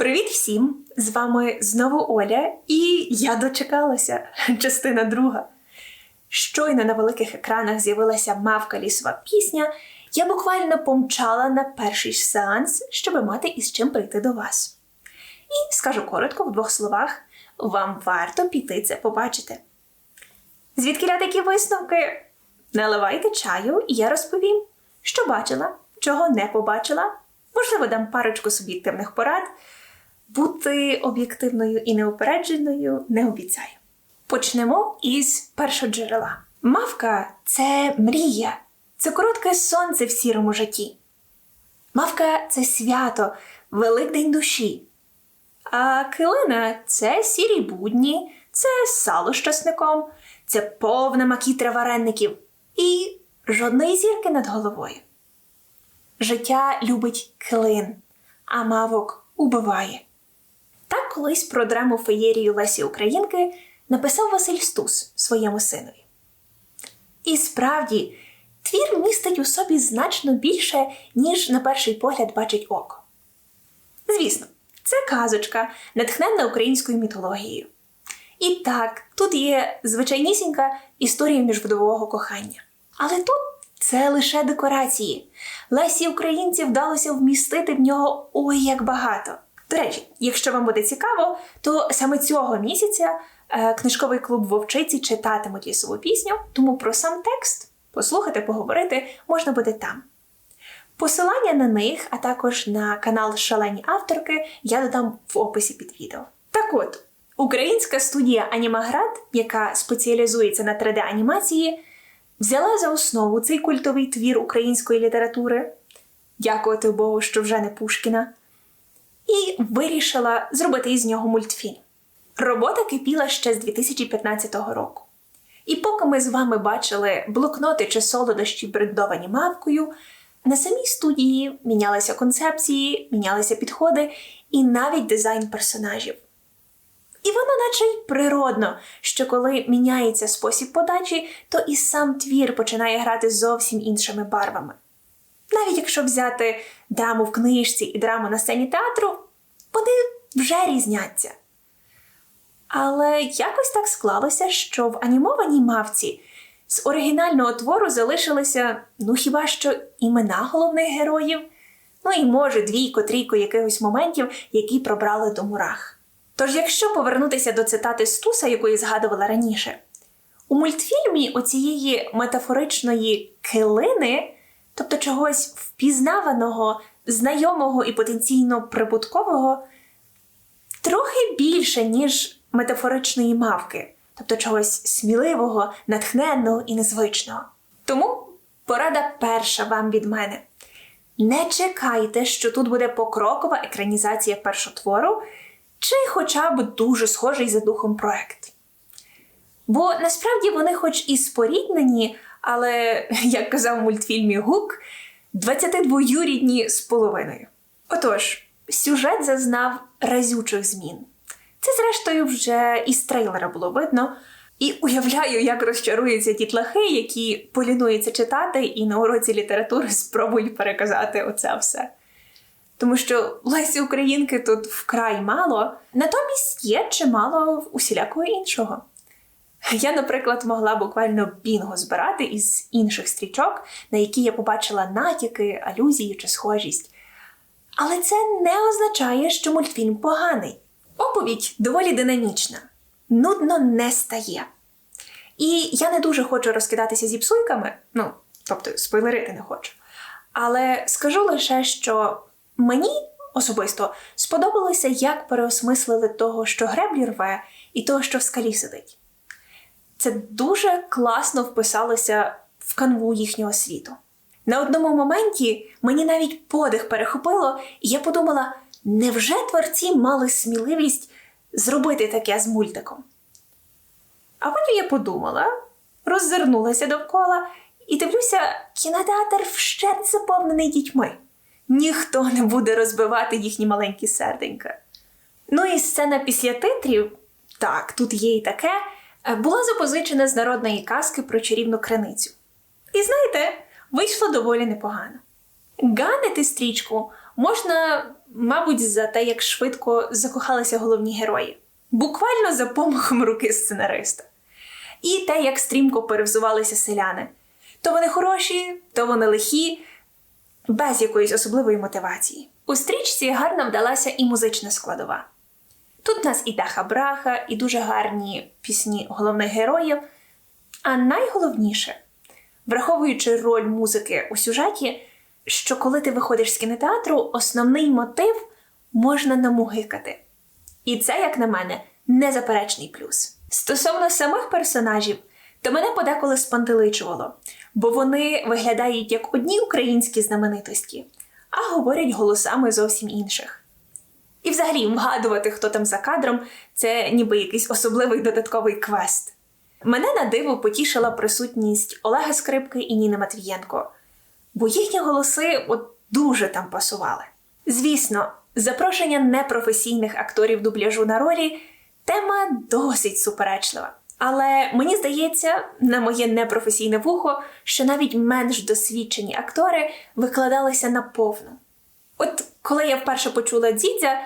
Привіт всім! З вами знову Оля, і я дочекалася. Частина друга. Щойно на великих екранах з'явилася мавка лісова пісня. Я буквально помчала на перший сеанс, щоб мати із чим прийти до вас. І скажу коротко в двох словах: вам варто піти це побачити. Звідки такі висновки? Наливайте чаю, і я розповім, що бачила, чого не побачила. Можливо, дам парочку суб'єктивних порад. Бути об'єктивною і неупередженою не обіцяю. Почнемо із першого джерела. Мавка це мрія, це коротке сонце в сірому житті. Мавка це свято, великдень душі. А килина це сірі будні, це сало з часником, це повна макітра вареників і жодної зірки над головою. Життя любить килин, а мавок убиває. Так колись про драму феєрію Лесі Українки написав Василь Стус своєму синові. І справді, твір містить у собі значно більше, ніж на перший погляд бачить око. Звісно, це казочка, натхненна українською мітологією. І так, тут є звичайнісінька історія міжвидового кохання. Але тут це лише декорації. Лесі Українці вдалося вмістити в нього ой як багато. До речі, якщо вам буде цікаво, то саме цього місяця е, книжковий клуб Вовчиці читатимуть лісову пісню, тому про сам текст послухати, поговорити можна буде там. Посилання на них, а також на канал Шалені авторки я додам в описі під відео. Так от, українська студія Анімаград, яка спеціалізується на 3D-анімації, взяла за основу цей культовий твір української літератури. Дякувати Богу, що вже не Пушкіна і вирішила зробити із нього мультфільм. Робота кипіла ще з 2015 року. І поки ми з вами бачили блокноти чи солодощі брендовані мавкою, на самій студії мінялися концепції, мінялися підходи і навіть дизайн персонажів. І воно наче й природно, що коли міняється спосіб подачі, то і сам твір починає грати зовсім іншими барвами. Навіть якщо взяти драму в книжці і драму на сцені театру, вони вже різняться. Але якось так склалося, що в анімованій мавці з оригінального твору залишилися ну хіба що імена головних героїв, ну і може двійко-трійко якихось моментів, які пробрали до мурах. Тож, якщо повернутися до цитати Стуса, якої згадувала раніше, у мультфільмі оцієї метафоричної килини тобто чогось впізнаваного, знайомого і потенційно прибуткового, трохи більше, ніж метафоричної мавки, тобто чогось сміливого, натхненного і незвичного. Тому порада перша вам від мене. Не чекайте, що тут буде покрокова екранізація першотвору, чи хоча б дуже схожий за духом проект. Бо насправді вони, хоч і споріднені, але, як казав в мультфільмі Гук, 22-юрідні з половиною. Отож, сюжет зазнав разючих змін. Це, зрештою, вже із трейлера було видно. І уявляю, як розчаруються дітлахи, які полінуються читати і на уроці літератури спробують переказати оце все. Тому що Лесі Українки тут вкрай мало, натомість є чимало усілякого іншого. Я, наприклад, могла буквально бінго збирати із інших стрічок, на які я побачила натяки, алюзії чи схожість. Але це не означає, що мультфільм поганий. Оповідь доволі динамічна, нудно не стає. І я не дуже хочу розкидатися зі псуйками, ну, тобто спойлерити не хочу. Але скажу лише, що мені особисто сподобалося, як переосмислили того, що греблі рве, і того, що в скалі сидить це дуже класно вписалося в канву їхнього світу. На одному моменті мені навіть подих перехопило, і я подумала: невже творці мали сміливість зробити таке з мультиком? А потім я подумала, роззирнулася довкола і дивлюся, кінотеатр вщент заповнений дітьми. Ніхто не буде розбивати їхні маленькі серденька. Ну і сцена після титрів, так, тут є і таке. Е, була запозичена з народної казки про чарівну криницю. І знаєте, вийшло доволі непогано. Ганити стрічку можна мабуть, за те, як швидко закохалися головні герої, буквально за помахом руки сценариста. І те, як стрімко перевзувалися селяни. То вони хороші, то вони лихі, без якоїсь особливої мотивації. У стрічці гарно вдалася і музична складова. Тут у нас і Даха Браха, і дуже гарні пісні головних героїв. А найголовніше, враховуючи роль музики у сюжеті, що коли ти виходиш з кінотеатру, основний мотив можна намугикати. І це, як на мене, незаперечний плюс. Стосовно самих персонажів, то мене подеколи спантеличувало, бо вони виглядають як одні українські знаменитості, а говорять голосами зовсім інших. І взагалі вгадувати, хто там за кадром, це ніби якийсь особливий додатковий квест. Мене на диво потішила присутність Олега Скрипки і Ніни Матвієнко, бо їхні голоси от дуже там пасували. Звісно, запрошення непрофесійних акторів дубляжу на ролі тема досить суперечлива. Але мені здається, на моє непрофесійне вухо, що навіть менш досвідчені актори викладалися наповну. От коли я вперше почула дідя,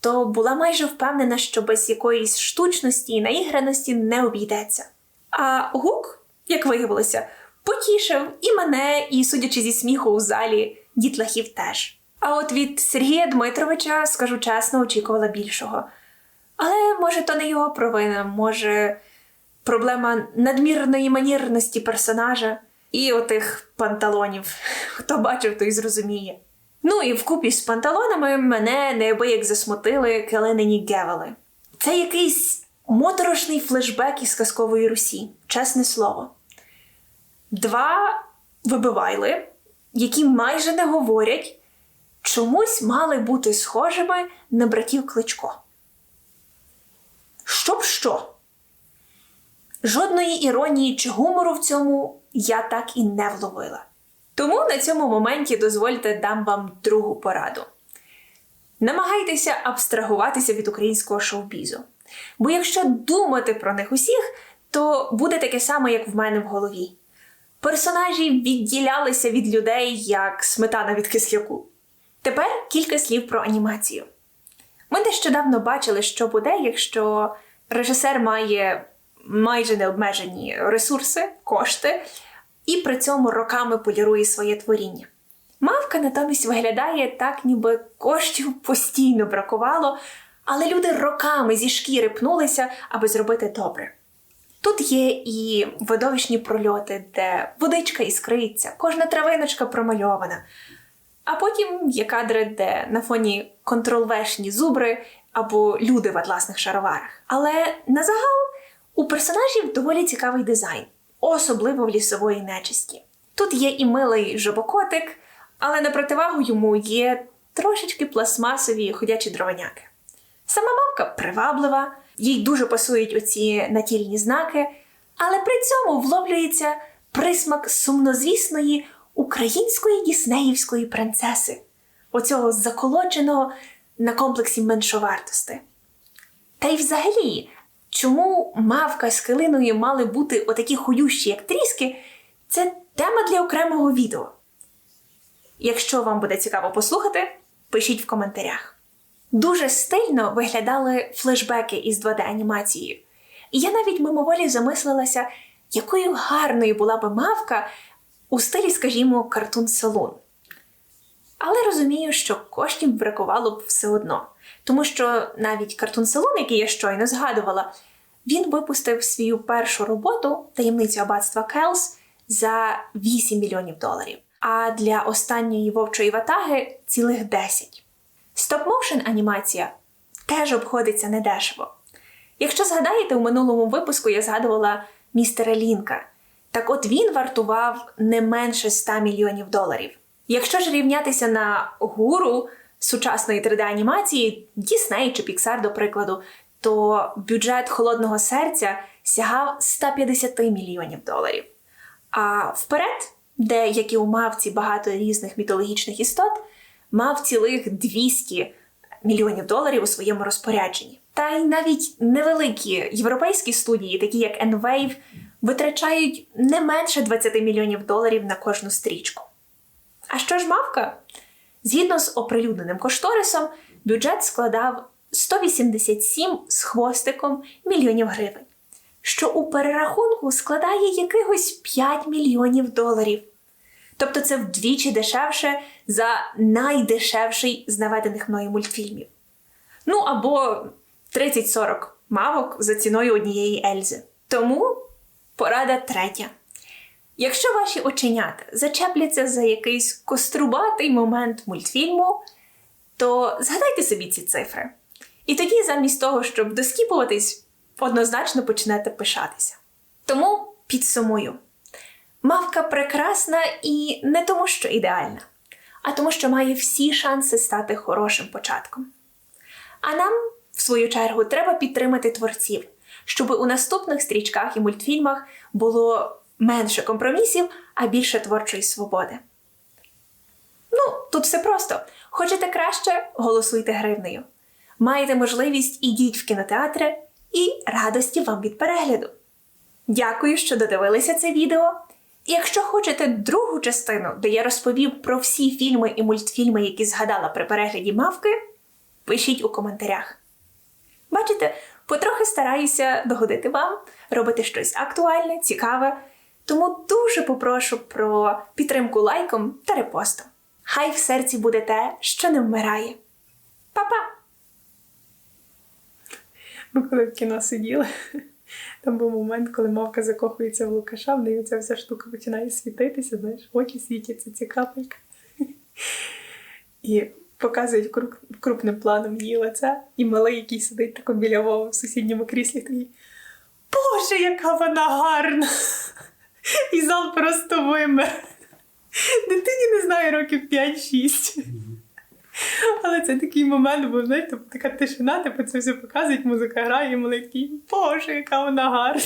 то була майже впевнена, що без якоїсь штучності і наіграності не обійдеться. А гук, як виявилося, потішив і мене, і, судячи зі сміху у залі, дітлахів теж. А от від Сергія Дмитровича, скажу чесно, очікувала більшого. Але може, то не його провина, може, проблема надмірної манірності персонажа і отих панталонів. Хто бачив, той зрозуміє. Ну і вкупі з панталонами мене неабияк засмутили келенені гевели. Це якийсь моторошний флешбек із казкової Русі, чесне слово. Два вибивайли, які майже не говорять, чомусь мали бути схожими на братів Кличко. Щоб що? Жодної іронії чи гумору в цьому я так і не вловила. Тому на цьому моменті дозвольте дам вам другу пораду. Намагайтеся абстрагуватися від українського шоу-бізу. Бо якщо думати про них усіх, то буде таке саме, як в мене в голові. Персонажі відділялися від людей як сметана від кисляку. Тепер кілька слів про анімацію. Ми нещодавно бачили, що буде, якщо режисер має майже необмежені ресурси, кошти, і при цьому роками полірує своє творіння. Мавка натомість виглядає так, ніби коштів постійно бракувало, але люди роками зі шкіри пнулися, аби зробити добре. Тут є і видовищні прольоти, де водичка іскриться, кожна травиночка промальована. А потім є кадри, де на фоні контролвешні зубри або люди в атласних шароварах. Але на загал у персонажів доволі цікавий дизайн, особливо в лісової нечисті. Тут є і милий жабокотик, але на противагу йому є трошечки пластмасові ходячі дровоняки. Сама мавка приваблива, їй дуже пасують оці натільні знаки, але при цьому вловлюється присмак сумнозвісної української діснеївської принцеси, оцього заколоченого на комплексі меншовартости. Та й взагалі, чому мавка з килиною мали бути отакі хующі, як тріски, це тема для окремого відео. Якщо вам буде цікаво послухати, пишіть в коментарях. Дуже стильно виглядали флешбеки із 2D-анімацією. І я навіть мимоволі замислилася, якою гарною була би мавка у стилі, скажімо, картун салон. Але розумію, що коштів бракувало б все одно, тому що навіть картун салон, який я щойно згадувала, він випустив свою першу роботу таємницю аббатства Келс за 8 мільйонів доларів, а для останньої вовчої ватаги цілих 10. Стоп-моушен анімація теж обходиться недешево. Якщо згадаєте, у минулому випуску я згадувала містера Лінка. Так от він вартував не менше 100 мільйонів доларів. Якщо ж рівнятися на гуру сучасної 3D-анімації, Disney чи Pixar, до прикладу, то бюджет холодного серця сягав 150 мільйонів доларів. А вперед, де, як і у мавці багато різних мітологічних істот, мав цілих 200 мільйонів доларів у своєму розпорядженні. Та й навіть невеликі європейські студії, такі як Enwave, витрачають не менше 20 мільйонів доларів на кожну стрічку. А що ж мавка? Згідно з оприлюдненим кошторисом, бюджет складав 187 з хвостиком мільйонів гривень, що у перерахунку складає якихось 5 мільйонів доларів. Тобто це вдвічі дешевше за найдешевший з наведених мною мультфільмів. Ну або 30-40 мавок за ціною однієї Ельзи. Тому порада третя. Якщо ваші оченята зачепляться за якийсь кострубатий момент мультфільму, то згадайте собі ці цифри. І тоді, замість того, щоб доскіпуватись, однозначно почнете пишатися. Тому підсумую: мавка прекрасна і не тому, що ідеальна, а тому, що має всі шанси стати хорошим початком. А нам, в свою чергу, треба підтримати творців, щоб у наступних стрічках і мультфільмах було менше компромісів, а більше творчої свободи. Ну, тут все просто. Хочете краще, голосуйте гривнею. Маєте можливість, ідіть в кінотеатри і радості вам від перегляду. Дякую, що додивилися це відео. Якщо хочете другу частину, де я розповів про всі фільми і мультфільми, які згадала при перегляді мавки, пишіть у коментарях. Бачите, потрохи стараюся догодити вам, робити щось актуальне, цікаве. Тому дуже попрошу про підтримку лайком та репостом. Хай в серці буде те, що не вмирає. Па-па! Ми коли в кіно сиділи, там був момент, коли мавка закохується в Лукаша, в неї ця вся штука починає світитися, знаєш, очі світяться, ці капелька. І показують круп, крупним планом її лице, і малий, який сидить тако біля Вови в сусідньому кріслі, такий Боже, яка вона гарна! І зал просто вимер. Дитині не знаю, років 5-6. Але це такий момент, бо знаєте, така тишина, типу це все показують, музика грає, і малий такі, боже, яка вона гарна.